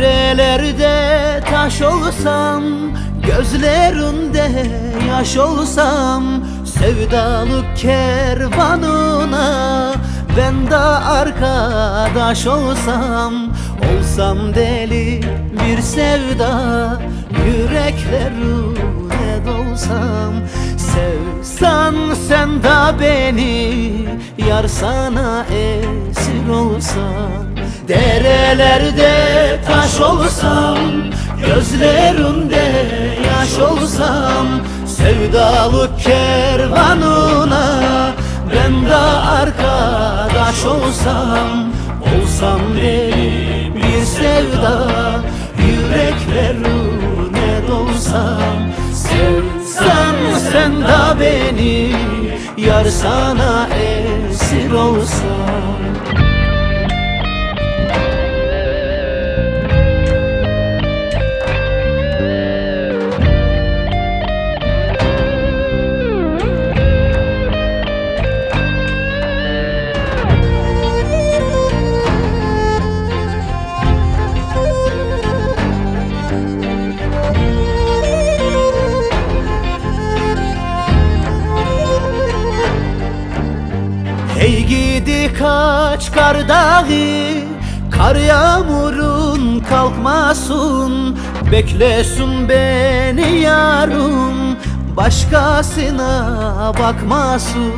Derelerde taş olsam Gözlerinde yaş olsam Sevdalık kervanına Ben de arkadaş olsam Olsam deli bir sevda Yüreklerine dolsam. Sevsan sen de beni Yar sana esir olsam. Derelerde taş olsam Gözlerinde yaş olsam Sevdalık kervanına Ben de arkadaş olsam Olsam deli bir sevda Yüreklerine dolsam Sevsen sen de beni Yar sana esir olsam Hey gidi kaç kar dağı Kar yağmurun kalkmasın. Beklesin beni yarım Başkasına bakmasın.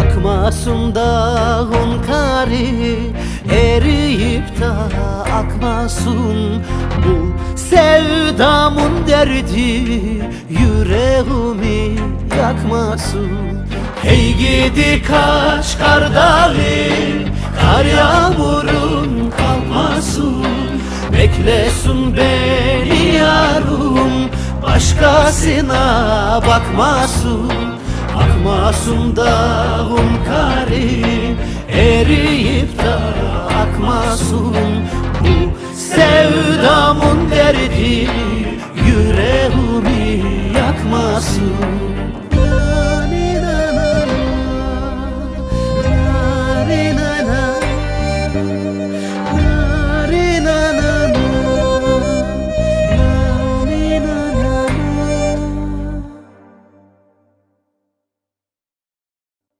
Akmasın dağın kari Eriyip de akmasın. Bu sevdamın derdi Yüreğimi yakmasın Hey gidi kaç kar dağı Kar yağmurun kalmasın. Beklesin beni yarım Başkasına bakmasın. Akmasın dağım kari Eriyip de akmasın. Bu sevdamın